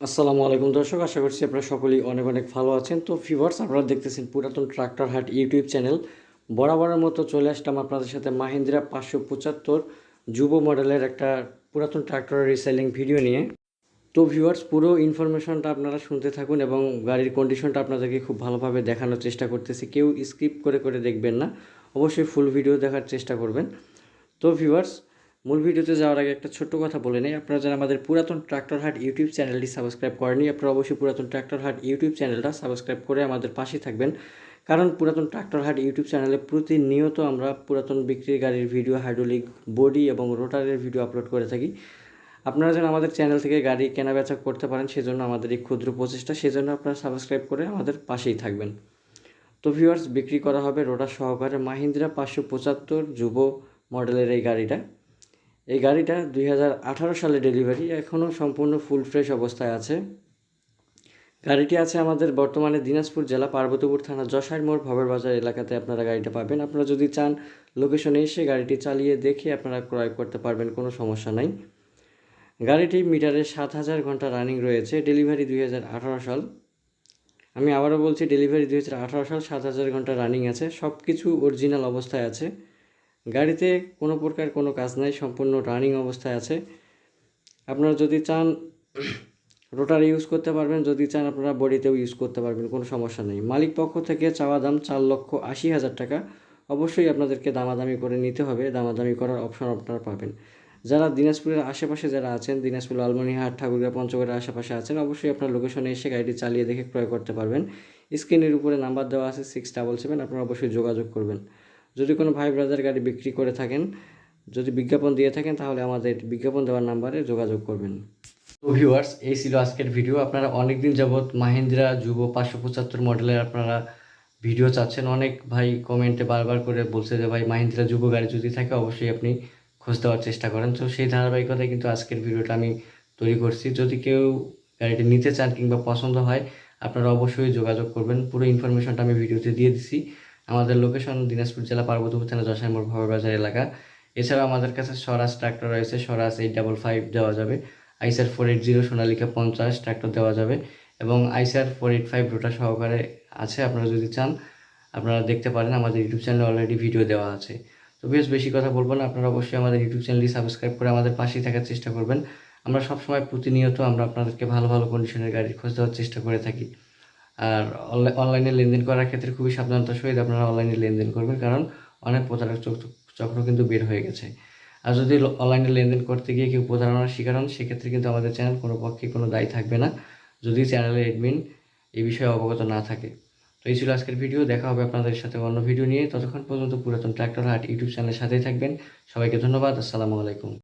আসসালামু আলাইকুম দর্শক, আশা করছি আপনারা সকলেই অনেক অনেক ভালো আছেন। তো ফিভার্স আপনারা দেখতেছেন পুরাতন ট্রাক্টর হাট ইউটিউব চ্যানেল বরাবরের মতো চলে আসলাম আপনাদের সাথে মাহিন্দ্রা পাঁচশো পঁচাত্তর যুব মডেলের একটা পুরাতন ট্রাক্টরের রিসেলিং ভিডিও নিয়ে। তো ভিউয়ার্স পুরো ইনফরমেশনটা আপনারা শুনতে থাকুন এবং গাড়ির কন্ডিশনটা আপনাদেরকে খুব ভালোভাবে দেখানোর চেষ্টা করতেছি। কেউ স্কিপ করে করে দেখবেন না, অবশ্যই ফুল ভিডিও দেখার চেষ্টা করবেন। তো ভিউয়ার্স মূল ভিডিওতে যাওয়ার আগে একটা ছোট্ট কথা বলে নেই। আপনারা যারা আমাদের পুরাতন ট্রাক্টর হাট ইউটিউব চ্যানেলটি সাবস্ক্রাইব করেনি আপনারা অবশ্যই পুরাতন ট্রাক্টর হাট ইউটিউব চ্যানেলটা সাবস্ক্রাইব করে আমাদের পাশে থাকবেন। কারণ পুরাতন ট্রাক্টর হাট ইউটিউব চ্যানেলে প্রতিনিয়ত আমরা পুরাতন বিক্রির গাড়ির ভিডিও, হাইড্রোলিক বডি এবং রোটারের ভিডিও আপলোড করে থাকি। আপনারা যেন আমাদের চ্যানেল থেকে গাড়ি কেনা বেচা করতে পারেন, সেজন্য আমাদের এই ক্ষুদ্র প্রচেষ্টা, সেজন্য আপনারা সাবস্ক্রাইব করে আমাদের পাশেই থাকবেন। তো ভিউয়ার্স বিক্রি করা হবে রোটার সহকারে মাহিন্দ্রা পাঁচশো পঁচাত্তর যুব মডেলের এই গাড়িটা। এই গাড়িটা দুই হাজার আঠারো সালে ডেলিভারি, এখনও সম্পূর্ণ ফুল ফ্রেশ অবস্থায় আছে। গাড়িটি আছে আমাদের বর্তমানে দিনাজপুর জেলা পার্বতীপুর থানা যশার মোড় ভবের বাজার এলাকাতে আপনারা গাড়িটা পাবেন। আপনারা যদি চান লোকেশনে এসে গাড়িটি চালিয়ে দেখে আপনারা ক্রয় করতে পারবেন, কোনো সমস্যা নাই। গাড়িটি মিটারে সাত হাজার ঘণ্টা রানিং রয়েছে, ডেলিভারি দুই হাজার আঠারো সাল। আমি আবারও বলছি, ডেলিভারি দুই হাজার আঠারো সাল, সাত হাজার ঘণ্টা রানিং আছে। সব কিছু অরিজিনাল অবস্থায় আছে। গাড়িতে কোনো প্রকার কোনো কাজ নাই, সম্পূর্ণ রানিং অবস্থায় আছে। আপনারা যদি চান রোটার ইউজ করতে পারবেন, যদি চান আপনারা বডিতেও ইউজ করতে পারবেন, কোনো সমস্যা নেই। মালিক পক্ষ থেকে চাওয়া দাম চার লক্ষ আশি হাজার টাকা। অবশ্যই আপনাদেরকে দামাদামি করে নিতে হবে, দামাদামি করার অপশন আপনারা পাবেন। যারা দিনাজপুরের আশেপাশে যারা আছেন, দিনাজপুর লালমনিহাট ঠাকুরগাঁ, পঞ্চগড়ের আশেপাশে আছেন, অবশ্যই আপনার লোকেশনে এসে গাড়িটি চালিয়ে দেখে ক্রয় করতে পারবেন। স্ক্রিনের উপরে নাম্বার দেওয়া আছে সিক্স ডাবল সেভেন আপনারা অবশ্যই যোগাযোগ করবেন। যদি কোনো ভাই ব্রাদার গাড়ি বিক্রি করে থাকেন, যদি বিজ্ঞাপন দিয়ে থাকেন, তাহলে আমাদের বিজ্ঞাপন দেওয়ার নাম্বারে যোগাযোগ করবেন। তো ভিউয়ার্স এই ছিল আজকের ভিডিও আপনারা অনেক দিন যাবৎ মাহিন্দ্রা যুব পাঁচশো পঁচাত্তর মডেলের আপনারা ভিডিও চাচ্ছেন। অনেক ভাই কমেন্টে বারবার করে বলছে যে, ভাই, মাহিন্দ্রা যুব গাড়ি যদি থাকে, অবশ্যই আপনি খোঁজ দেওয়ার চেষ্টা করেন। তো সেই ধারাবাহিকতায় কিন্তু আজকের ভিডিওটা আমি তৈরি করছি। যদি কেউ গাড়িটি নিতে চান কিংবা পছন্দ হয়, আপনারা অবশ্যই যোগাযোগ করবেন। পুরো ইনফরমেশনটা আমি ভিডিওতে দিয়ে দিছি। আমাদের লোকেশন দিনাজপুর জেলা পার্বতীপুর থানা যশাই মোড় বাজার এলাকা। এছাড়াও আমাদের কাছে স্বরাজ ট্রাক্টর রয়েছে, স্বরাজ এইট ডাবল ফাইভ দেওয়া যাবে। আইসার ফোর এইট জিরো সোনালিকা পঞ্চাশ ট্রাক্টর দেওয়া যাবে এবং আইসার ফোর এইট ফাইভ রোটা সহকারে আছে, আপনারা যদি চান, আপনারা দেখতে পারেন, আমাদের ইউটিউব চ্যানেলে অলরেডি ভিডিও দেওয়া আছে। তো বেশ বেশি কথা বলব না, আপনারা অবশ্যই আমাদের ইউটিউব চ্যানেলটি সাবস্ক্রাইব করে আমাদের পাশেই থাকার চেষ্টা করবেন। আমরা সবসময় প্রতিনিয়ত আমরা আপনাদেরকে ভালো ভালো কন্ডিশনের গাড়ির খোঁজ দেওয়ার চেষ্টা করে থাকি। আর অনলাইনে লেনদেন করার ক্ষেত্রে খুবই সাবধানতার সহিত আপনারা অনলাইনে লেনদেন করবেন, কারণ অনেক প্রতারক চক্র কিন্তু বের হয়ে গেছে। আর যদি অনলাইনে লেনদেন করতে গিয়ে কেউ প্রতারণার শিকার হন, সেক্ষেত্রে কিন্তু আমাদের চ্যানেল কোনো পক্ষে কোনো দায়ী থাকবে না। যদি চ্যানেলের এডমিন এই বিষয়ে অবগত না থাকে। তো এই ছিল আজকের ভিডিও, দেখা হবে আপনাদের সাথে অন্য ভিডিও নিয়ে। ততক্ষণ পর্যন্ত পুরাতন ট্র্যাক্টর হাট ইউটিউব চ্যানেলের সাথেই থাকবেন। সবাইকে ধন্যবাদ, আসসালামু আলাইকুম।